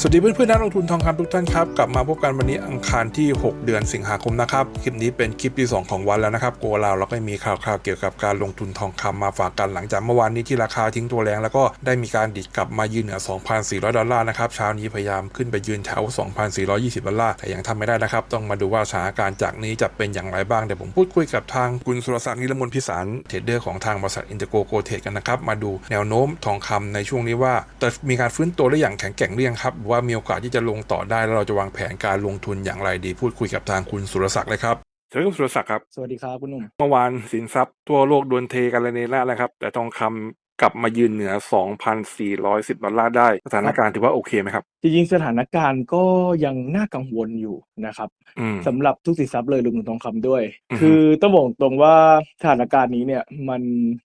สวัสดีเพื่อนๆนักลงทุนทองคำทุกท่านครับ กลับมาพบกันวันนี้อังคารที่ 6 เดือนสิงหาคมนะครับ คลิปนี้เป็นคลิปที่ 2 ของวันแล้วนะครับโกลาวเราก็มีข่าวๆเกี่ยวกับการลงทุนทองคำมาฝากกันหลังจากเมื่อวานนี้ที่ราคาทิ้งตัวแรง แล้วก็ได้มีการดิดกลับมายืนเหนือ 2,400 ดอลลาร์นะครับเช้านี้พยายามขึ้นไปยืนแถว 2,420 ดอลลาร์แต่ยังทำไม่ได้นะครับ ต้องมาดูว่าสถานการณ์จากนี้จะเป็นอย่างไรบ้างเดี๋ยวผมพูดคุยกับทางคุณสุรศักดิ์นิรมนพิสารเทรดเดอร์ของทางบริษัทอินเตอร์โกโกเทรดกันนะครับมาดูแนวโน้มทองคำในช่วงนี้ว่าจะมีการฟื้นตัวได้อย่างแข็งแกร่งหรือยังครับว่ามีโอกาสที่จะลงต่อได้แล้วเราจะวางแผนการลงทุนอย่างไรดีพูดคุยกับทางคุณสุรศักดิ์เลยครับสวัสดีคุณสุรศักดิ์ครับ สวัสดีครับคุณหนุ่ม เมื่อวานสินทรัพย์ทั่วโลกโดนเทกันเลยในหน้าแล้วครับ แต่ทองคำกลับมายืนเหนือ 2,410 ดอลลาร์ได้ สถานการณ์ถือว่าโอเคไหมครับ จริงๆ สถานการณ์ก็ยังน่ากังวลอยู่นะครับอืมสำหรับทุกสินทรัพย์เลยรวมถึงทองคำด้วยอือฮึคือต้องบอกตรงว่าสถานการณ์นี้เนี่ยมัน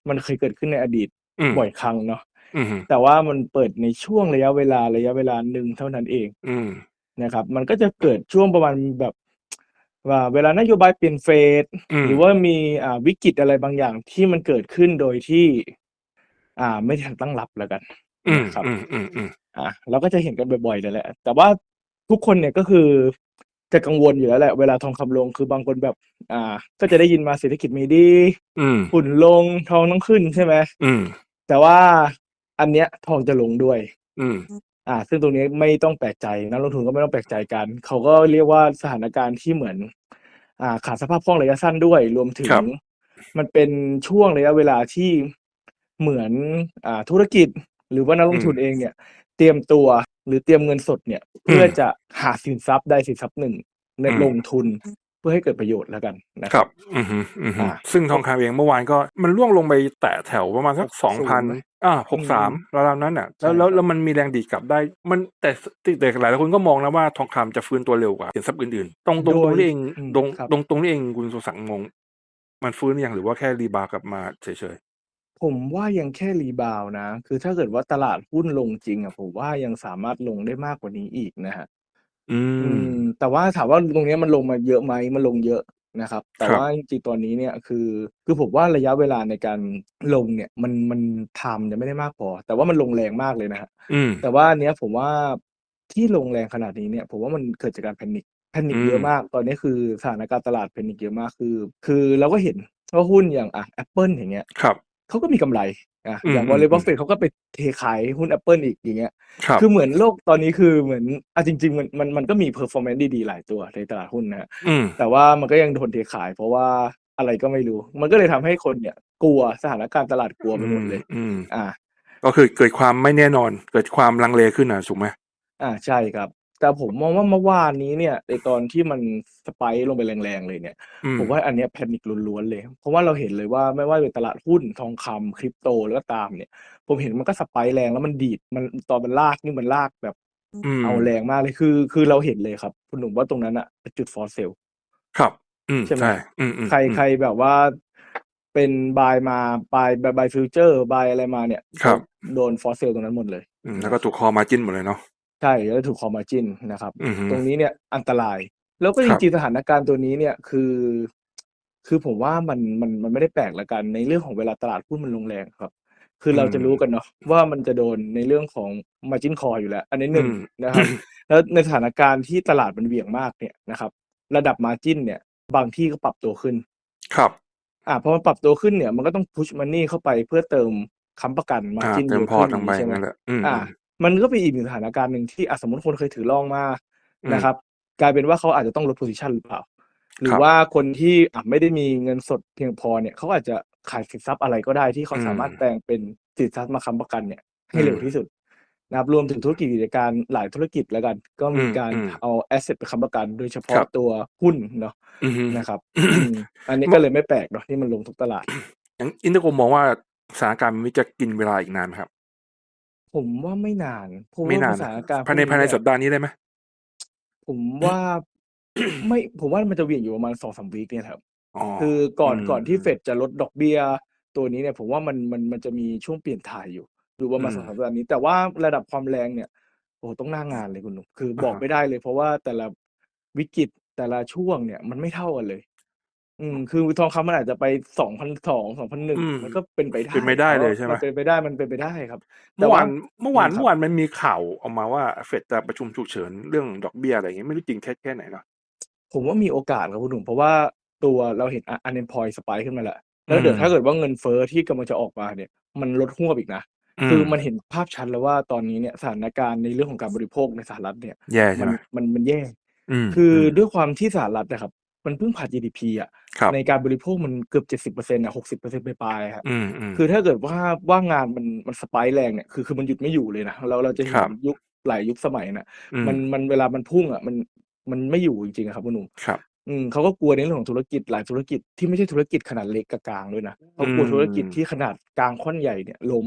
มันเคยเกิดขึ้นในอดีตอืมบ่อยครั้งเนาะ อืมแต่ว่ามันเปิดในช่วงระยะเวลาระยะเวลาหนึ่งเท่านั้นเองอืมนะครับ มันก็จะเกิดช่วงประมาณแบบว่าเวลานโยบายเปลี่ยนเฟสอืมหรือว่ามีอ่าวิกฤตอะไรบางอย่างที่มันเกิดขึ้นโดยที่ อ่า ไม่ทันตั้งรับแล้วกัน อืมนะครับอืมอืมอืมอะเราก็จะเห็นกันบ่อยๆเลยแหละ แต่ว่าทุกคนเนี่ยก็คือจะกังวลอยู่แล้วแหละ เวลาทองคำลงคือบางคนแบบ อ่า ก็จะได้ยินมาเศรษฐกิจไม่ดีอืมฝุ่นลงทองต้องขึ้นใช่ไหม อืมแต่ว่า อันเนี้ยทองจะลงด้วย อืม อ่า ซึ่งตรงนี้ไม่ต้องแปลกใจนักลงทุนก็ไม่ต้องแปลกใจกัน เขาก็เรียกว่าสถานการณ์ที่เหมือน อ่าขาดสภาพคล่องระยะสั้นด้วย รวมถึง ครับ มันเป็นช่วงระยะเวลาที่เหมือนอ่าธุรกิจ หรือว่านักลงทุนเองเนี่ย เตรียมตัวหรือเตรียมเงินสดเนี่ย เพื่อจะหาสินทรัพย์ได้สินทรัพย์หนึ่งในลงทุนเพื่อให้เกิดประโยชน์แล้วกันนะคครัรับ บ อืมฮึอืมฮึอ่า ซึ่งทองคำเองเมื่อวานก็มันร่วงลงไปแตะแถวประมาณสักสองพันไหม อ่าหกสามราวๆนั้นอะ แล้วใช่แล้วครับแล้วมันมีแรงดีดกลับได้ มันแต่แต่หลายๆคนก็มองนะว่าทองคำจะฟื้นตัวเร็วกว่าสินทรัพย์อื่นๆ ตรงตรงตรงนี้เองอืมตรงครับตรงตรงนี้เองคุณสุสังมองมันฟื้นหรือยังหรือว่าแค่รีบาวด์กลับมาเฉยผมว่ายังแค่รีบาวด์นะ คือถ้าเกิดว่าตลาดหุ้นลงจริงอะผมว่ายังสามารถลงได้มากกว่านี้อีกนะฮะๆอือืมมแต่ว่าถามว่าตรงเนี้ยมันลงมาเยอะไหมมันลงเยอะ นะครับ แต่ครับ ว่าจริงๆตอนนี้เนี่ยคือ คือผมว่าระยะเวลาในการลงเนี่ยมันมันไทม์ยังไม่ได้มากพอ แต่ว่ามันลงแรงมากเลยนะฮะ อืม แต่ว่าอันเนี้ยผมว่าที่ลงแรงขนาดนี้เนี่ย ผมว่ามันเกิดจากการแพนิคแพนิคอืมเยอะมาก ตอนนี้คือสถานการณ์ตลาดแพนิคเยอะมากคือ คือเราก็เห็นว่าหุ้นอย่างอะ Apple อย่างเงี้ยครับ เขาก็มีกำไร อะอืมอย่างวอลเลย์บออืลมเฟดเขาก็ไปเทขายหุ้น Apple อีกอย่างเงี้ยครับคือเหมือนโลกตอนนี้คือเหมือนอะจริง ๆ มันมันมันก็มี performance ดีๆ หลายตัวในตลาดหุ้นนะฮะอืมแต่ว่ามันก็ยังโดนเทขาย เพราะว่าอะไรก็ไม่รู้ มันก็เลยทำให้คนเนี่ย กลัวสถานการณ์ตลาดกลัวไปหมดเลยอืมอ่า ก็คือเกิดความไม่แน่นอน เกิดความลังเลขึ้นอะถูกไหมอ่าใช่ครับ แต่ผมมองว่าเมื่อวานนี้เนี่ยในตอนที่มันสไปค์ลงไปแรงๆเลยเนี่ย อืมผมว่าอันเนี้ยแพนิคล้วนๆเลย เพราะว่าเราเห็นเลยว่าไม่ว่าเป็นตลาดหุ้นทองคำคริปโตแล้วก็ตามเนี่ย ผมเห็นมันก็สไปค์แรงแล้วมันดีดมันตอนมันลากนี่มันลากแบบอืม เอาแรงมากเลยคือ คือเราเห็นเลยครับคุณหนุ่มว่าตรงนั้นอะเป็นจุดฟอร์เซล ครับ อืม ใช่ไหมใช่ อืมอืมใครอืมใครแบบว่าเป็นบายมาบายบายฟิวเจอร์บายอะไรมาเนี่ยครับโดนฟอร์เซลตรงนั้นหมดเลยอืม แล้วก็ถูกคอมาจิ้นหมดเลยเนาะ ใช่แล้วถูกคอมาจินนะครับอือฮึตรงนี้เนี่ยอันตราย แล้วก็คจรับริงๆสถานการณ์ตัวนี้เนี่ยคือ คือผมว่ามันมันมันไม่ได้แปลกละกัน ในเรื่องของเวลาตลาดหุ้นมันลงแรงครับ คือเราจะรู้กันเนาะว่ามันจะโดนในเรื่องของมาจินคออยู่แล้ว อันนี้หนึ่งอืมนะครับ แล้วในสถานการณ์ที่ตลาดมันเหวี่ยงมากเนี่ยนะครับ ระดับมาจินเนี่ย บางที่ก็ปรับตัวขึ้น ครับ อ่าพอมันปรับตัวขึ้นเนี่ย มันก็ต้องพุชมันนี่เข้าไปเพื่อเติมค้ำประกันมาอ่าจินเติเยมอะพอร์ขึ้ตนลงไปใช่ไหมนั่นแหละอืมอ่า มันก็เป็นอีกหนึ่งสถานการณ์หนึ่งที่อะสมมติคนเคยถือลองมาอืมนะครับ กลายเป็นว่าเขาอาจจะต้องลดโพซิชันหรือเปล่า หรืคอรับว่าคนที่อะไม่ได้มีเงินสดเพียงพอเนี่ยเขาอาจจะขายสินทรัพย์อะไรก็ได้ที่เขาอืมสามารถแปลงเป็นสินทรัพย์มาค้ำประกันเนี่ยให้อืมเร็วที่สุดนะครับรวมถึงธุรกิจกิจการหลายธุรกิจแล้วกัน ก็มีอืมการอืมเอาแอสเซทไปค้ำประกัน โดยเฉคพาะรับตัวหุ้นเนาะอืมฮึนะครับอืมอันนี้ก็เลยไม่แปลกเนาะที่มันลงทุกตลาดอย่างอินเตอร์โกมองว่าสถานการณ์มันจะกินเวลาอีกนานไหมครับ ผมว่าไม่นานเพราะไม่ว่านานสถานการณ์ภายในพวกภายในเยสัปดาห์นี้ได้ไหม ผมว่า ไม่ผมว่ามันจะเหวี่ยงอยู่ประมาณสองสามวีคเนี่ยครับ อ๋อคือก่อนอืมก่อนที่เฟดจะลดดอกเบี้ยตัวนี้เนี่ยผมว่ามันมันมันจะมีช่วงเปลี่ยนถ่ายอยู่ดูประมาณอืมสองสามสัปดาห์นี้ แต่ว่าระดับความแรงเนี่ยโอ้โหต้องหน้างานเลยคุณหนุ่มคือบอกอ่าฮะ ไม่ได้เลย เพราะว่าแต่ละวิกฤตแต่ละช่วงเนี่ยมันไม่เท่ากันเลย อืม คือทองคำมันอาจจะไปสองพันสองสองพันหนึ่งอืม มันก็เป็นไปได้เป็นไปได้พราะเลยใช่ไหม มันเป็นไปได้ มันเป็นไปได้ครับเมื่อวานเมื่อวานครับเมื่อวานมันมีข่าวออกมาว่าเฟดจะประชุมฉุกเฉินเรื่องดอกเบี้ยอะไรอย่างเงี้ยไม่รู้จริงแค่แค่ไหนเนาะผมว่ามีโอกาสครับคุณหนุ่ม เพราะว่าตัวเราเห็นอันเนมพอยสปายขึ้นมาแล้ว แล้วเดี๋ยวอืมถ้าเกิดว่าเงินเฟ้อที่กำลังจะออกมาเนี่ย มันลดหวบอีกนะคือมันเห็นภาพชัดแล้วว่าตอนนี้เนี่ยสถานการณ์ในเรื่องของการบริโภคในสหรัฐเนี่ย แย่มัใช่ไหมมันมันแย่มคือด้วยความที่สหรัฐนะครับ มันเพิ่งผ่าน GDP อะครับในการบริโภคมันเกือบเจ็ดสิบเปอร์เซ็นต์อะหกสิบเปอร์เซ็นต์ไปปลายๆครับอืมอืม คือถ้าเกิดว่าว่างานมันมันสไปค์แรงเนี่ยคือคือมันหยุดไม่อยู่เลยนะเราเราจะเห็ครันบยุคหลายยุคสมัยน่ะ อืมันมันเวลามันพุ่งอะมันมันไม่อยู่จริงๆอะครับคุณหนุ่มครับ อืมเขาก็กลัวในเรื่องของธุรกิจหลายธุรกิจที่ไม่ใช่ธุรกิจขนาดเล็กกับกลางด้วยนะเขากลัวอืมธุรกิจที่ขนาดกลางค่อนใหญ่เนี่ยล้ม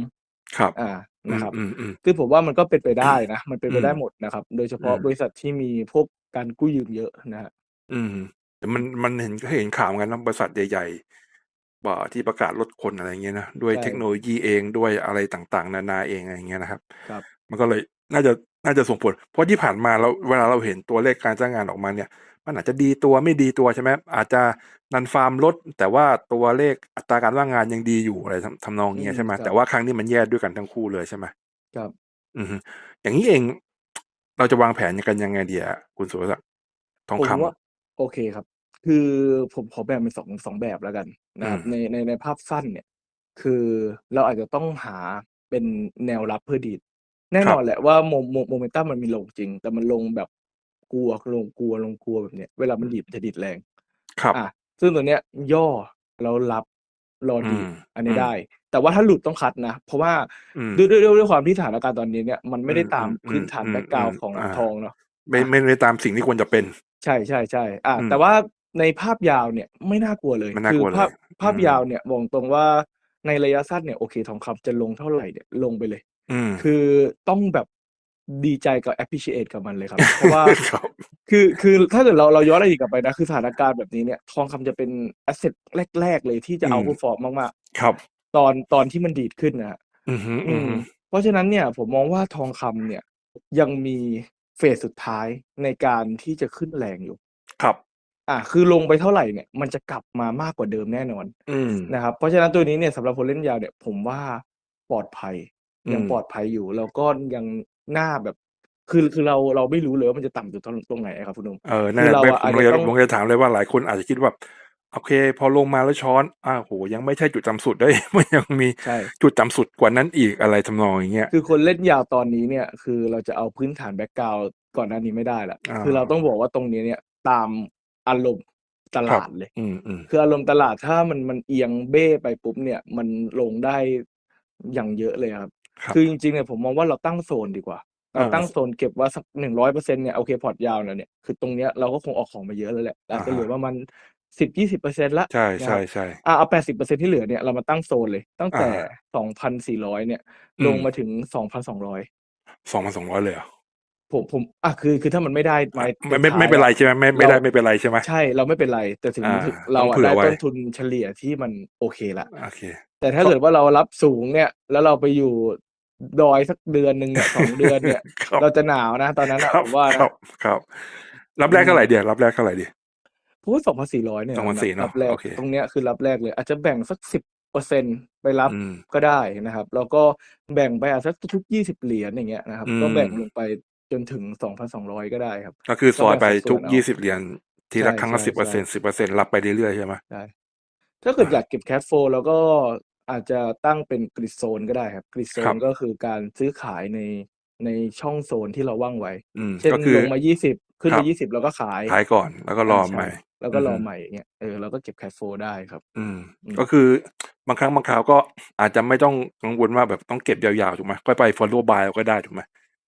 ครับ อ่านะครับ อืมอืมคือผมว่ามันก็เป็นไปได้นะ มันเป็นไปอืมได้หมดนะครับ โดยเฉพาะอืมบริษัทที่มีพวกการกู้ยืมเยอะนะฮะ อืม แต่มันมันเห็นก็เห็นข่าวเหมือนกันนะบริษัทใหญ่ๆว่าที่ประกาศลดคนอะไรเงี้ยนะด้วยใช่ เทคโนโลยีเองด้วยอะไรต่างๆ นานาเองอะไรเงี้ยนะครับ ครับ มันก็เลยน่าจะน่าจะส่งผล เพราะที่ผ่านมาเราเวลาเราเห็นตัวเลขการจ้างงานออกมาเนี่ย มันอาจจะดีตัวไม่ดีตัวใช่ไหมอาจจะนันฟาร์มลด แต่ว่าตัวเลขอัตราการว่างงานยังดีอยู่อะไรทำทำนองเนี้ยใช่ไหมอืมครับ แต่ว่าครั้งนี้มันแย่ด้วยกันทั้งคู่เลยใช่ไหม ครับ อือฮึอย่างนี้เอง เราจะวางแผนกันยังไงดีอะคุณสุรศักดิ์ทองผมคำว่า โอเคครับ คือผมขอแบ่งเป็นสองสองแบบแล้วกันนะครับอืมในในในภาพสั้นเนี่ย คือเราอาจจะต้องหาเป็นแนวรับเพื่อดีด แน่นอนแหละว่าโมโมโมเมนตัมมันมีลงจริง แต่มันลงแบบกลัวลงกลัวลงกลัวแบบเนี้ยเวลามันดีดมันจะดีดแรง ครับ อะ ซึ่งตัวเนี้ยย่อแล้วรับรอดีดอืมอันนี้อืมได้ แต่ว่าถ้าหลุดต้องคัดนะ เพราะว่าอืม ด้วยด้วยด้วยด้วยความที่สถานการณ์ตอนนี้เนี่ยมันไม่ได้อืมตามอืมพื้นฐานอืมแบ็กกราวอืมของอ่า ทองเนาะไม่อะ ไม่ได้ตามสิ่งที่ควรจะเป็น ใช่ใช่ใช่อะอืม แต่ว่าในภาพยาวเนี่ยไม่น่ากลัวเลยไม่น่าคืกลัวภาพเลยภาพอืมยาวเนี่ยบอกตรงว่าในระยะสั้นเนี่ยโอเค ทองคำจะลงเท่าไหร่เนี่ยลงไปเลย อืม คือต้องแบบดีใจกับ appreciate กับมันเลยครับ เพราะว่า ครับ คือคือถ้าเกิดเราเราย้อนอดีตกลับไปนะ คือสถานการณ์แบบนี้เนี่ย ทองคำจะเป็น asset แรก ๆ เลยที่จะอืมเอาผู้ฟอร์มมากครับ ๆ ตอนตอนที่มันดีดขึ้นนะฮะ อือฮึอือือมฮึเพราะฉะนั้นเนี่ยผมมองว่าทองคำเนี่ยยังมี เฟสสุดท้ายในการที่จะขึ้นแรงอยู่ ครับ อะคือลงไปเท่าไหร่เนี่ย มันจะกลับมามากกว่าเดิมแน่นอนอืม นะครับ เพราะฉะนั้นตัวนี้เนี่ยสำหรับคนเล่นยาวเนี่ย ผมว่าปลอดภัย อืม ยังปลอดภัยอยู่ แล้วก็ยังหน้าแบบ คือคือเราเราไม่รู้เลยว่ามันจะต่ำอยู่ตรงตรงไหนครับคุณหนุ่ม เออนั่นคือแหละเราไม่อะผมอาจเลยจะต้อง ผมเลยถามเลยว่าหลายคนอาจจะคิดว่า โอเค พอลงมาแล้วช้อนอ้าวโห ยังไม่ใช่จุดต่ำสุดได้มันยังมีใช่ จุดต่ำสุดกว่านั้นอีกอะไรทำนองอย่างเงี้ย คือคนเล่นยาวตอนนี้เนี่ย คือเราจะเอาพื้นฐานแบ็กกราวก่อนหน้านี้ไม่ได้ละอ่า คือเราต้องบอกว่าตรงนี้เนี่ยตามอารมณ์ตลาดเลย อืมอืมคืออารมณ์ตลาดถ้ามันมันเอียงเบ้ไปปุ๊บเนี่ย มันลงได้อย่างเยอะเลยครับ ครับ คือจริงๆเนี่ยผมมองว่าเราตั้งโซนดีกว่า เราอ่าตั้งโซนเก็บว่าสักหนึ่งร้อยเปอร์เซ็นเนี่ยโอเคพอร์ตยาวแล้วเนี่ยคือตรงเนี้ยเราก็คงออกของมาเยอะแล้วแหละอาจจะอ่าฮะ เหลือประมาณ สิบยี่สิบเปอร์เซ็นละใช่นะคใช่รับ ใช่อะเอาแปดสิบเปอร์เซ็นที่เหลือเนี่ยเรามาตั้งโซนเลย ตั้งแต่อ่าสองพันสี่ร้อยเนี่ย อืมลงมาถึงสองพันสองร้อยสองพันสองร้อยเลยเหรอผมผมอะคือคือถ้ามันไม่ได้อะไม่ไม่ไม่ไม่เป็นไรใช่ไหมไม่ไม่ได้ไม่เป็นไรใช่ไหมใช่เราไม่เป็นไร แต่ถึงอ่า ถึงเราต้องอะเผื่อได้ไว้ ต้นทุนเฉลี่ยที่มันโอเคละโอเคแต่ถ้าเกิดว่าเรารับสูงเนี่ย แล้วเราไปอยู่ดอยสักเดือนหนึ่งเนี่ยสองเดือนเนี่ย ครับเราจะหนาวนะ ตอนนั้นคอะรับผมว่าครันะบครับ รับแรกเท่าไหร่เดียวรับแรกเท่าไหร่ดี เพราะว่าสองพันสี่ร้อยเนี่ย2,400เนอะรับแรกโอเคตรงเนี้ยคือรับแรกเลย อาจจะแบ่งสักสิบเปอร์เซ็นไปรับอืมก็ได้นะครับ แล้วก็แบ่งไปอาจจะทุกยี่สิบเหรียญอย่างเงี้ยนะครับอืมก็แบ่งลงไปจนถึงสองพันสองร้อยก็ได้ครับ ก็คือซอยไปก็แบ่งสัดส่วนทุกเอายี่สิบเหรียญทีละใช่ครั้งละใช่สิบเปอร์เซ็นใช่สิบเปอร์เซ็นรับไปเรื่อยๆใช่ไหมได้ถ้าเกิดอ่าอยากเก็บแคชโฟลแล้วก็อาจจะตั้งเป็นกริดโซนก็ได้ครับกริดโซครันบก็คือการซื้อขายในในช่องโซนที่เราว่างไว้อืมเช่นก็คือลงมายี่สิบขึ้นครัมาบยี่สิบแล้วก็ขาย ขายก่อนแล้วก็รออ่าใหม่ใช่ แล้วก็รออือฮึใหม่อย่างเงี้ยเออเราก็เก็บแคชโฟลได้ครับอืมอืม ก็คือบางครั้งบางคราวก็อาจจะไม่ต้องกังวลว่าแบบต้องเก็บยาวๆถูกไหมก็ไป follow buy ก็ได้ถูกไหม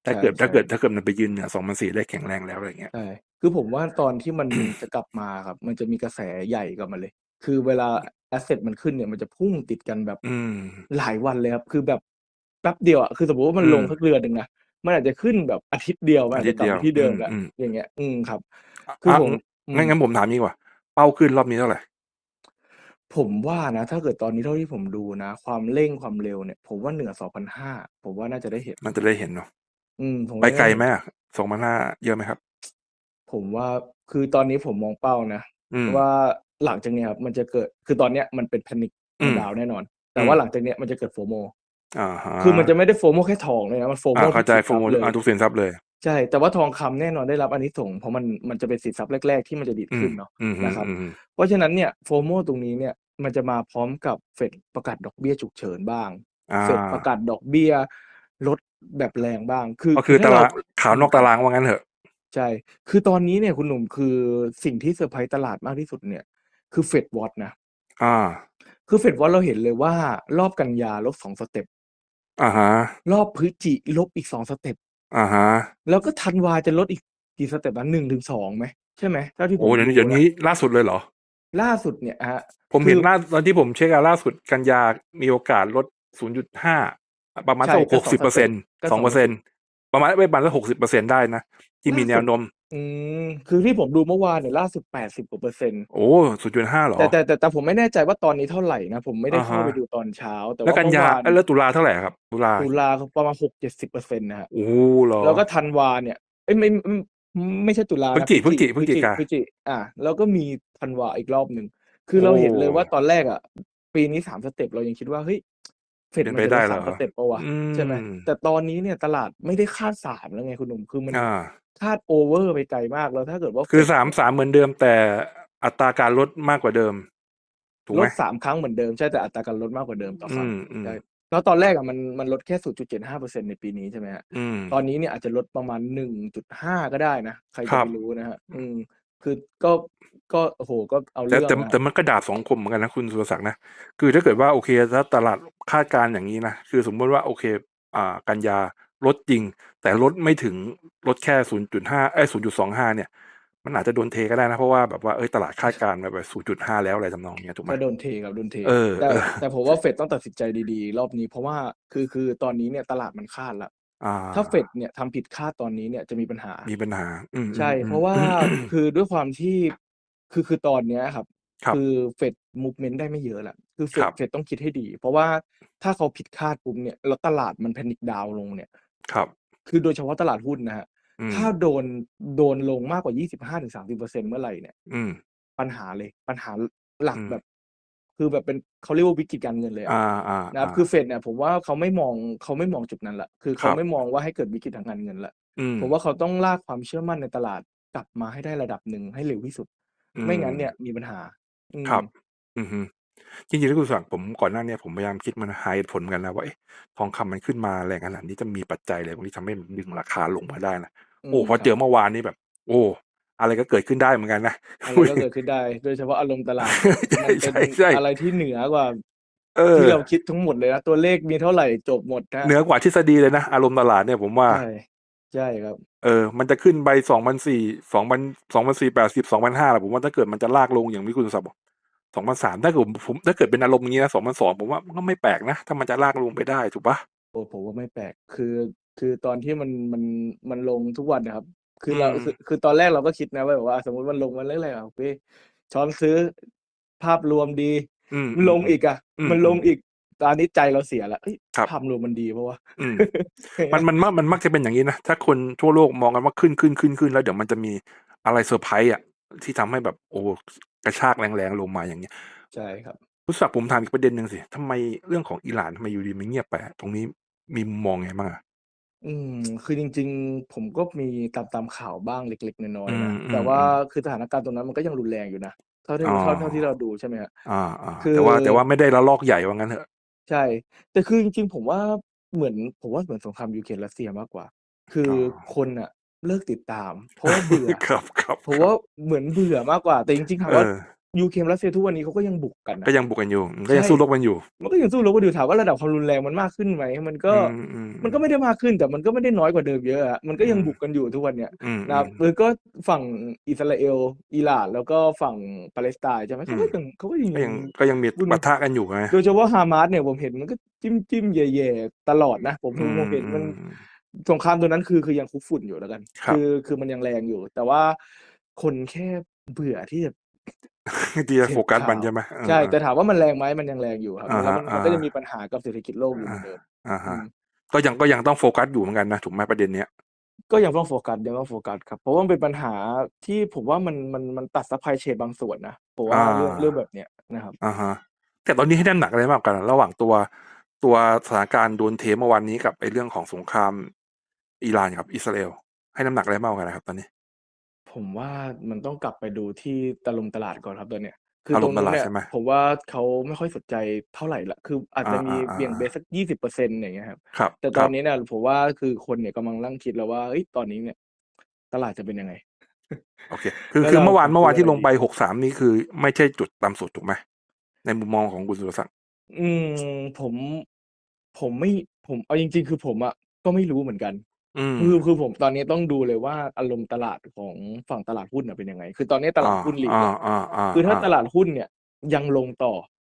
ถ้าใช่เกิดถ้าใช่เกิดถ้าเกิดมันไปยืนเนี่ยสองพันสี่ได้แข็งแรงแล้วอะไรเงี้ยใช่คือผมว่าตอนที่มันจะกลับมาครับ มันจะมีกระแสใหญ่กลับมาเลย คือเวลาแอสเซทมันขึ้นเนี่ยมันจะพุ่งติดกันแบบอืมหลายวันเลยครับ คือแบบแป๊บเดียวอะคือสมมติว่ามันอืมลงสักเดือนหนึ่งนะมันอาจจะขึ้นแบบอาทิตย์เดียวมันอาจจะกลับอาไปทิตย์เดียวที่เดิมแหละอืมอย่างเงี้ย อืมครับอะคืออะผมอืม งั้นงั้นผมถามนี้ดีกว่า เป้าขึ้นรอบนี้เท่าไหร่ ผมว่านะ ถ้าเกิดตอนนี้เท่าที่ผมดูนะ ความเร่งความเร็วเนี่ย ผมว่าเหนือสองพันห้าผมว่าน่าจะได้เห็น มันจะได้เห็นเนาะอืม ผมไปว่าไกลไหมสองพันห้าเยอะไหมครับ ผมว่าคือตอนนี้ผมมองเป้านะ อืม ว่าหลังจากเนี้ยครับมันจะเกิดคือตอนเนี้ยมันเป็นแพนิคอืม ดาวแน่นอน แต่อืม ว่าหลังจากเนี้ยมันจะเกิดโฟโม อ่าฮะคือมันจะไม่ได้โฟโมแค่ทองเลยนะ มันโฟโมอ่าเข้าใจทุกโฟสินโมทรัพย์เลยอ่าทุกสินทรัพย์เลย ใช่ แต่ว่าทองคำแน่นอนได้รับอันนี้ส่งส์เพราะมันมันจะเป็นสินทรัพย์แรก ๆ ที่มันจะดีดอืขึ้มนเนาะอืมอืมนะครับ อืมเพราะฉะนั้นเนี่ยโฟโมตรงนี้เนี่ยมันจะมาพร้อมกับเฟดประกาศดอกเบี้ยฉุกเฉินบ้าง อ่า เฟดประกาศดอกเบี้ยลดแบบแรงบ้าง คือก็คือถ้ตารางเรขาวนอกตารางว่างั้นเถอะ ใช่ คือตอนนี้เนี่ยคุณหนุ่มคือสิ่งที่เซอร์ไพรส์ตลาดมากที่สุดเนี่ยคือเฟดวอตนะ อ่า คือเฟดวอตเราเห็นเลยว่ารอบกันยาลบสองสเต็ป อ่าฮะ รอบพฤศจิลบอีกสองสเต็ป อ่าฮะ แล้วก็ธันวาจะลดอีกกี่สเต็ปนะหนึ่งถึงสองไหม ใช่ไหมเท่าที่ผมโอ้เดี๋ยวนี้ดูเดี๋ยวนะนี้ล่าสุดเลยเหรอ ล่าสุดเนี่ยฮะ ผมเห็นคือ ล่าตอนที่ผมเช็คอะล่าสุดกันยามีโอกาสลด 0.5 ประมาณใช่สักก็หกสิบเปอร์เซ็นต์ก็สองเปอร์เซ็นต์ประมาณไม่ประมาณสักหกสิบเปอร์เซ็นต์ได้นะ ที่มีล่าสุดแนวโน้มอืมคือที่ผมดูเมื่อวานเนี่ยล่าสุดแปดสิบกว่าเปอร์เซ็นต์โอ้ศูนย์จุดห้าหรอแต่แต่แต่แต่ผมไม่แน่ใจว่าตอนนี้เท่าไหร่นะ ผมไม่ได้อ่าฮะเข้าไปดูตอนเช้า แต่แล้วว่ากันเมื่ยาอวานเอ้ยแล้วตุลาเท่าไหร่ครับ ตุลาตุลาประมาณหกเจ็ดสิบเปอร์เซ็นต์นะฮะโอ้เหรอ แล้วก็ธันวาเนี่ยเอ้ยไม่ไม่ไม่ใช่ตุลาพฤศจินะพฤศจิพฤศจิกาพฤศจิอะแล้วก็มีธันวาอีกรอบหนึ่งคือเราเห็นเลยว่าตอนแรกอะ ปีนี้สามสเต็ปเรายังคิดว่าเฮ้ย เฟดเป็นมันไปจะได้ได้เหรสาอมสเต็ปปะวะอืมใช่ไหมแต่ตอนนี้เนี่ยตลาดไม่ได้คาดสามแล้วไงคุณหนุ่มคือมันอ่า คาดโอเวอร์ไปไกลมากแล้วถ้าเกิดว่าคือเฟดสามสามเหมือนเดิมแต่อัตราการลดมากกว่าเดิม ถูกลไหมดสามครั้งเหมือนเดิมใช่แต่อัตราการลดมากกว่าเดิมต่อครั้งอืมอืมใช่ แล้วตอนแรกอะมันมันลดแค่ศูนย์จุดเจ็ดห้าเปอร์เซ็นในปีนี้ใช่ไหมฮะ อืม ตอนนี้เนี่ยอาจจะลดประมาณหนึ่งจุดห้าก็ได้นะ ใครครัจะบไปรู้นะฮะอืม คือก็ก็โอ้โหก็เอาแต่เรื่องแต่นะแต่มันก็ดาบสองคมเหมือนกันนะคุณสุรศักดิ์นะคือถ้าเกิดว่าโอเคถ้าตลาดคาดการณ์อย่างนี้นะคือสมมติว่าโอเค อ่า กันยาลดจริง แต่ลดไม่ถึงลดแค่ศูนย์จุดห้าเอ้ศูนย์จุดสองห้าเนี่ย มันอาจจะโดนเทก็ได้นะ เพราะว่าแบบว่าเอ้ยตลาดคาดการณ์มาแบบศูนย์จุดห้าแล้วอะไรทำนองเนี้ยถูกไหม ก็โดนเทครับโดนเท เออแต่เออ แต่ผมว่าเฟดต้องตัดสินใจดีๆ รอบนี้เพราะว่าคือคือตอนนี้เนี่ยตลาดมันคาดละ อ่า ถ้าเฟดเนี่ยทำผิดคาดตอนนี้เนี่ยจะมีปัญหา มีปัญหา อืม ใช่ อืม เพราะว่า คือด้วยความที่ คือ คือตอนเนี้ยครับ ครับอเฟด มูฟเมนต์ได้ไม่เยอะแหละคือเฟคด รับ เฟดต้องคิดให้ดี เพราะว่าถ้าเขาผิดคาดปุ๊บเนี่ย แล้วตลาดมันแพนิคดาวลงเนี่ย ครับ คือโดยเฉพาะตลาดหุ้นนะฮะอืมถ้าโดน โดนลงมากกว่า 25-30%เมื่อไหร่เนี่ย อืม ปัญหาเลย ปัญหาหลักอืมแบบ คือแบบเป็นเขาเรียกว่าวิกฤตการเงินเลยอะอ่าอ่านะครับาคือเฟดเนี่ยผมว่าเขาไม่มองเขาไม่มองจุดนั้นละคือคเขารับไม่มองว่าให้เกิดวิกฤตทางการเงินละอืมผมว่าเขาต้องลากความเชื่อมั่นในตลาดกลับมาให้ได้ระดับหนึ่งให้เร็วที่สุดไม่งั้นเนี่ยมีปัญหา อืมครับ อือฮึจริงๆแล้วคุณสั่งผมก่อนหน้าเนี้ผมพยายามคิดมันหาเหตุผลเหมือนกันนะว่าเอ๊ะทองคำมันขึ้นมาแรงขนาดนี้จะมีปัจจัยอะไรบางที่ทำให้มันดึงราคาลงมาได้นะโอ้มพอครับเจอเมื่อวานนี้แบบ โอ้ อะไรก็เกิดขึ้นได้เหมือนกันนะอะไรก็เกิดขึ้นได้ โดยเฉพาะอารมณ์ตลาดใช่มันเป็นใช่ใช่อะไรที่เหนือกว่าเออที่เราคิดทั้งหมดเลยนะตัวเลขมีเท่าไหร่จบหมดนะเหนือกว่าทฤษฎีเลยนะอารมณ์ตลาดเนี่ยผมว่าใช่ใช่ครับ เออ มันจะขึ้นไปสองพันสี่สองพันสองพันสี่แปดสิบสองพันห้าผมว่าถ้าเกิดมันจะลากลงอย่างที่คุณสับบอกสองพันสามถ้าเกิดผมถ้าเกิดเป็นอารมณ์อย่างนี้นะสองพันสองผมว่ามันก็ไม่แปลกนะ ถ้ามันจะลากลงไปได้ถูกปะโอ้ผมว่าไม่แปลกคือ คือตอนที่มันมันมันลงทุกวันนะครับ คือเราอืมคือคือตอนแรกเราก็คิดนะว่าแบบว่า สมมติมันลงมาเรื่อยๆอะโอเคช้อนซื้อภาพรวมดีอืมมันลงอีกอะอืมมันลงอีกตอนนี้ใจเราเสียแล้วเอ้ยครับภาพรวมมันดีเพราะว่าอืมมันมันมักมันมักจะเป็นอย่างนี้นะ ถ้าคนทั่วโลกมองกันว่าขึ้นขึ้นขึ้นขึ้นแล้วเดี๋ยวมันจะมีอะไรเซอร์ไพรส์อะที่ทำให้แบบโอ้กระชากแรงๆลงมาอย่างเงี้ยใช่ครับรู้สึกผมถามอีกประเด็นหนึ่งสิทำไมเรื่องของอิหร่านทำไมอยู่ดีมันเงียบไปอะตรงนี้มีมุมมองไงบ้างอะ อืม คือจริง ๆ ผมก็มีตาม ตามข่าวบ้างเล็ก ๆ น้อยๆนะอืมอืมแต่ว่าอืมคือสถานการณ์ตรงนั้นมันก็ยังรุนแรงอยู่นะ เท่าที่ อ๋อ เท่า เท่าที่เราดู ใช่ไหมฮะอ่าอ่าคือแต่ว่า แต่ว่าไม่ได้ละลอกใหญ่ว่างั้นเถอะ ใช่ แต่คือจริง ๆ ผมว่าเหมือน ผมว่าเหมือนสงครามยูเครนรัสเซียมากกว่า คือออคนอะเลิกติดตาม เพราะว่าเบื่อ ครับครับผมว่าเหมือนเบื่อมากกว่า แต่จริง ๆ ถามเอว่า อ ยูเครนรัสเซียทุกวันนี้เขาก็ยังบุกกันนะก็ยังบุกกันอยู่ ก็ยังใช่สู้รบกันอยู่ มันก็ยังสู้รบกันอยู่ถามว่าระดับความรุนแรงมันมากขึ้นไหมมันก็อืมอืมมันก็ไม่ได้มากขึ้นแต่มันก็ไม่ได้น้อยกว่าเดิมเยอะอะมันก็ยังอืมบุกกันอยู่ทุกวันเนี้ยอืมนะครับหรือก็ฝั่งอิสราเอลอิหร่านแล้วก็ฝั่งปาเลสไตน์ใช่ไหมเขาก็ยังเขาก็ยังก็ยังก็ยังมีวุ่นปะทะกันอยู่ไงโดยเฉพาะฮามาสเนี่ยผมเห็นมันก็จิ้มจิ้มๆแย่ๆตลอดนะผมอืมผมเห็นมันอืมสงครามตัวนั้นคือคือยังคุกฝุ่นอยู่แล้วกันครับอคือมันยังแรงอยู่ แต่ว่าคนแค่เบื่อที่จะ ที่จะโฟกัสเสพข่าวมันใช่ไหมเออใช่ แต่ถามว่ามันแรงไหมมันยังแรงอยู่ครับอ่าแล้วฮะมันมันก็อ่าจะมีปัญหากับเศรษฐกิจโลกอยู่เหมือนเดิมอ่าฮะอืมก็ยังก็ยังต้องโฟกัสอยู่เหมือนกันนะถูกไหมประเด็นเนี้ยก็ยังต้องโฟกัสยังต้องโฟกัสครับเพราะว่ามันเป็นปัญหาที่ผมว่ามันมันมันตัดซัพพลายเชนบางส่วนนะผมว่าอ่าเรื่องเรื่องแบบเนี้ยนะครับอ่าฮะแต่ตอนนี้ให้น้ำหนักอะไรมากกว่ากัน ระหว่างตัวตัวสถานการณ์โดนเทเมื่อวานนี้กับไอ้เรื่องของสงครามอิหร่านกับอิสราเอลให้น้ำหนักอะไรมากกว่ากันนะครับ ตอนนี้ ผมว่ามันต้องกลับไปดูที่ตะลุมตลาดก่อนครับตอนเนี้ย คือตะตลุรมงตนู้นลาดเนี่ย ใช่ไหมผมว่าเขาไม่ค่อยสนใจเท่าไหร่ละคืออาจจะอ่ามีอ่าเบี่ยงอ่าเบสสักยี่สิบเปอร์เซ็นต์อย่างเงี้ยครับ ครับแต่คตอรันบ นี้เนี่ยผมว่าคือคนเนี่ยกำลังนั่งคิดแล้วว่าเอ้ยตอนนี้เนี่ย ตลาดจะเป็นยังไง โอเค คือแล้วคือเราเมื่อวานควรเมื่อวานซื้อที่อะไรลงไปดีหกสามนี่คือไม่ใช่จุดต่ำสุดถูกไหมในมุมมองของคุณสุรศักดิ์อืมผมผมไม่ผมเอาจริง ๆ คือผมอะก็ไม่รู้เหมือนกัน อืม คือ คือผมตอนนี้ต้องดูเลยว่า อารมณ์ตลาดของฝั่งตลาดหุ้นน่ะเป็นยังไง คือตอนนี้ตลาดอ่าหุ้นหลีกอ่าเนี่ยอ่าอ่าคือถ้าอ่าตลาดหุ้นเนี่ยยังลงต่อ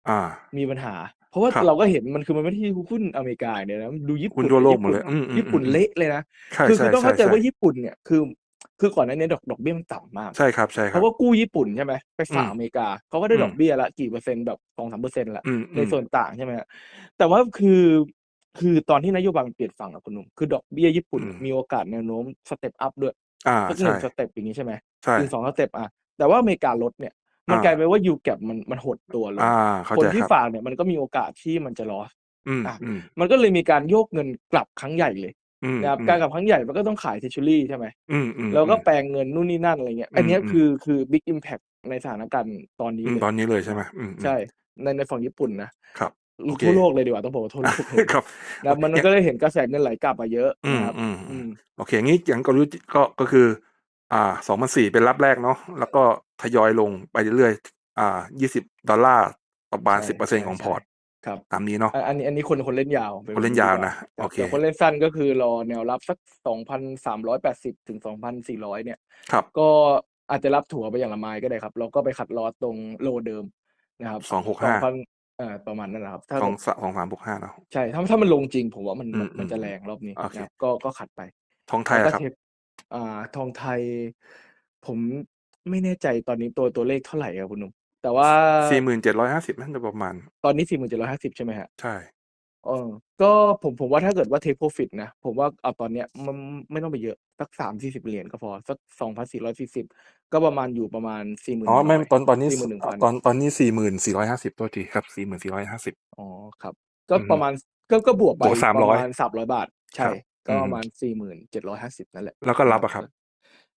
อ่ามีปัญหา เพราะว่าครับ เราก็เห็นมัน คือมันไม่ใช่หุ้นอเมริกาเนี่ยนะ ดูญี่หุ้ปุ่นนทั่วโลกญี่หมดปุ่นเลยอืมอืมญี่ปุ่นอืมเละเลยนะใช่คือใช่คือต้องใช่เข้าใจใช่ว่าญี่ปุ่นเนี่ย คือ คือก่อนหน้านี้ดอก ดอกเบี้ยมันต่ำมาก ใช่ครับ ใช่คเพรับราะว่ากู้ญี่ปุ่น ใช่ไหม ไปฝากอืมอเมริกา เขาก็ได้อืมดอกเบี้ยละกี่เปอร์เซ็นต์ แบบสองสามเปอร์เซ็นต์ละอืมในอืมส่วนต่าง ใช่ไหมฮะแต่ว่าคือ คือตอนที่นโยบายมันเปลี่ยนฝั่งอะคุณหนุ่มคือดอกเบี้ยญี่ปุ่นอืมมีโอกาสแนวโน้มสเต็ปอัพด้วยอ่าสักหใช่นึ่งสเต็ปอย่างนี้ใช่ไหมใช่ถึงสองสเต็ปอะแต่ว่าอเมริกาลดเนี่ยมันอ่ากลายเป็นว่ายูแกมันมันหดตัวลงอ่าเข้าคนใจที่ครับฝากเนี่ยมันก็มีโอกาสที่มันจะลอสอืมอะอืมมันก็เลยมีการโยกเงินกลับครั้งใหญ่เลยอืมนะครับอืมการกลับครั้งใหญ่มันก็ต้องขายเทชูรี่ใช่ไหมอืมอืมแล้วก็อืมแปลงเงินนู่นนี่นั่นอะไรเงี้ยอืมอันเนี้ยอืมคือคือบิ๊กอิมแพคในสถานการณ์ตอนนี้อืมเลยตอนนี้เลยใช่ไหมอืมอืมใช่ในในฝั่งญี่ปุ่นนะครับโอเค ทั่วโลกเลยดีกว่าต้องบอกว่าทั่วโลกเลยครับนะมันก็เลยเห็นกระแสเงินไหลกลับมาเยอะอืมนะครับอืมอืมโอเคงี้อย่างก็รู้ก็ก็คือ อ่าสองพันสี่เป็นรับแรกเนาะแล้วก็ทยอยลงไปเรื่อยๆอ่ายี่สิบดอลลาร์ประมาณใช่สิบเปอร์เซ็นใช่ของพใช่อร์ตครับตามนี้เนาะอันอันนี้อันนี้คนคนเล่นยาวป็คนเล่นยาวนะดีกโอเคแต่คนเล่นสั้นก็คือรอแนวรับสักสองพันสามร้อยแปดสิบถึงสองพันสี่ร้อยเนี่ยครับก็อาจจะรับถั่วไปอย่างละไม้ก็ได้ครับ เราก็ไปขัดลอสตรงโลเดิมนะครับสองหกสองห้าพัน เอ่อ ประมาณนั้นนะครับ ถ้าสองสสองสามบวกห้าเนาะ ใช่ ถ้า ถ้ามันลงจริง ผมว่ามันมันอืมมันจะอืมแรงรอบนี้โอเค นะครับ ก็ ก็ขัดไป ทองไทยแล้วอะก็ครับเทปอ่า ทองไทย ผมไม่แน่ใจตอนนี้ตัว ตัวเลขเท่าไหร่ครับคุณหนุ่มแต่ว่าสี่หมื่นเจ็ดร้อยห้าสิบนั่นจะประมาณ ตอนนี้สี่หมื่นเจ็ดร้อยห้าสิบใช่ไหมฮะใช่ เออ ก็ผม ผมว่าถ้าเกิดว่าเทคโปรฟิตนะ ผมว่า เอาตอนเนี้ย มัน ไม่ต้องไปเยอะ สักสามสี่สิบเหรียญก็พอ สักสองพันสี่ร้อยสี่สิบก็ประมาณอยู่ประมาณสี่หมื่นอ๋อไม่ตอนตอนนี้สี่หมื่นหนึ่งพันตอนตอนนี้สี่หมื่นสี่ร้อยห้าสิบตัวทีครับสี่หมื่นสี่ร้อยห้าสิบอ๋อครับ ก็อืมประมาณก็ก็บวกไปบวก300ประมาณสามร้อยบาท ใช่ครับก็อืมประมาณสี่หมื่นเจ็ดร้อยห้าสิบนั่นแหละ แล้วก็รับอะครับ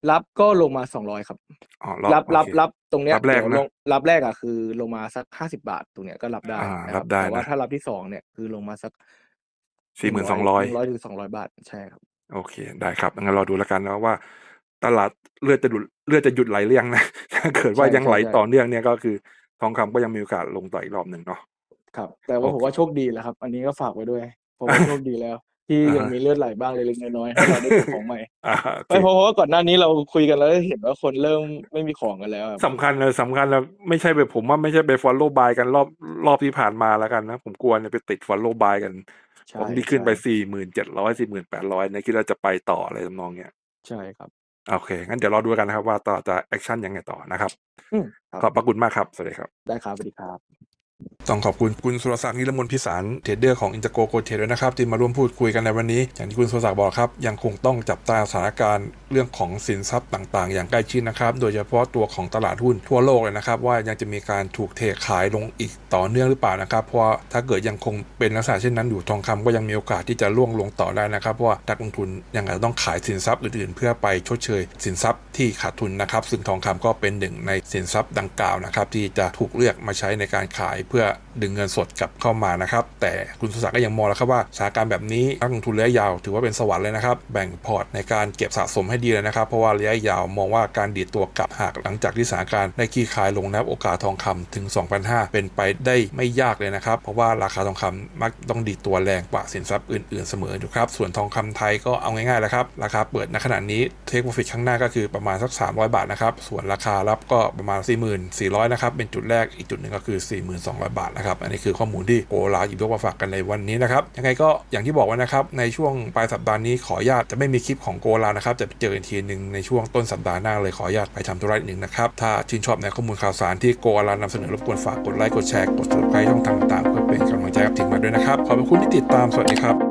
รับก็ลงมาสองร้อยครับอ๋อรับรับโอเครับตรงเนี้ยรับแรกเดี๋ยวนะลงรับแรกอะคือลงมาสักห้าสิบาทตรงเนี้ยก็รับได้อ่านะรับได้แต่ว่านะถ้ารับที่สองเนี่ยคือลงมาสักสี่หมื่นสองร้อยหนึ่งร้อยถึงสองร้อยบาทใช่ครับ โอเค ได้ครับงั้นเราดูแล้วกันนะว่า ตลาดเลือดจะหยุดเลือดจะหยุดไหลหรือยังนะถ้าเกิดว่าใช่ยังไหลใช่ใช่ต่อเนื่องเนี่ยก็คือ ทองคำก็ยังมีโอกาสลงต่ออีกรอบหนึ่งเนาะครับ แต่ว่าโอเคผมว่าโชคดีแหละครับ อันนี้ก็ฝากไว้ด้วยผมว่าโชคดีแล้ว ที่อ่าฮะยังมีเลือดไหลบ้างเล็กๆน้อยๆให้เราได้เก็บของใหม่อ่าโอเคไม่เพราะว่าก่อนหน้านี้เราคุยกันแล้วเห็นว่าคนเริ่มไม่มีของกันแล้วอะสำคัญเลยสำคัญเลยไม่ใช่ไปผมว่าไม่ใช่ไป follow buy กันรอบรอบที่ผ่านมาแล้วกันนะผมกลัวเนี่ยไปติด follow buy กันใช่ ผมที่ขึ้นไปใช่สี่หมื่นเจ็ดร้อยสี่หมื่นแปดร้อยเนี่ยคิดว่าจะไปต่ออะไรทำนองเนี้ยใช่ครับโอเค งั้นเดี๋ยวรอดูกันนะครับว่าต่อจะแอคชั่นยังไงต่อนะครับอืมครับขอบพระคุณมากครับ สวัสดีครับ ได้ครับ สวัสดีครับ ต้องขอบคุณคุณสุรศักดิ์นิรมนพิสารเทรดเดอร์ของอินเตอร์โกโกเทรดด้วยนะครับที่มาร่วมพูดคุยกันในวันนี้ อย่างที่คุณสุรศักดิ์บอกครับ ยังคงต้องจับตาสถานการณ์เรื่องของสินทรัพย์ต่างๆ อย่างใกล้ชิดนะครับ โดยเฉพาะตัวของตลาดหุ้นทั่วโลกเลยนะครับ ว่ายังจะมีการถูกเทขายลงอีกต่อเนื่องหรือเปล่านะครับ เพราะถ้าเกิดยังคงเป็นลักษณะเช่นนั้นอยู่ทองคำก็ยังมีโอกาสที่จะล่วงลงต่อได้นะครับเพราะว่านักลงทุนยังอาจจะต้องขายสินทรัพย์อื่นๆ เพื่อไปชดเชย สินทรัพย์ที่ขาดทุนนะครับ ซึ่งทองคำก็เป็นหนึ่งในสินทรัพย์ดังกล่าวนะครับที่จะถูกเลือกมาใช้ในการขายเพื่อดึงเงินสดกลับเข้ามานะครับ แต่คุณสุศักดิ์ก็ยังมองแล้วครับว่าสถานการณ์แบบนี้นักลงทุนระยะยาวถือว่าเป็นสวรรค์เลยนะครับแบ่งพอร์ตในการเก็บสะสมให้ดีเลยนะครับ เพราะว่าระยะยาวมองว่าการดีดตัวกลับหากหลังจากที่สถานการณ์ได้คลี่คลายลงนับโอกาสทองคำถึง 2,500 เป็นไปได้ไม่ยากเลยนะครับ เพราะว่าราคาทองคำมักต้องดีดตัวแรงกว่าสินทรัพย์อื่นๆเสมออยู่ครับส่วนทองคำไทยก็เอาง่ายๆแล้วครับราคาเปิดณขณะนี้เทคโปรฟิตข้างหน้าก็คือประมาณสัก 300 บาทนะครับส่วนราคารับก็ประมาณ 44,000นะครับเป็นจุดแรกอีกจุดหนึ่งก็คือ200 บาทนะครับ อันนี้คือข้อมูลที่โกลาหยิบยกมาฝากกันในวันนี้นะครับ ยังไงก็อย่างที่บอกไว้นะครับ ในช่วงปลายสัปดาห์นี้ขออนุญาตจะไม่มีคลิปของโกลานะครับ จะเจอกันทีหนึ่งในช่วงต้นสัปดาห์หน้าเลยขออนุญาตไปทำธุระหนึ่งนะครับ ถ้าชื่นชอบในข้อมูลข่าวสารที่โกลานำเสนอรบกวนฝากกดไลค์กดแชร์กดติดตามช่องทางต่างๆเพื่อเป็นกำลังใจกับทีมงานด้วยนะครับขอบคุณที่ติดตามสวัสดีครับ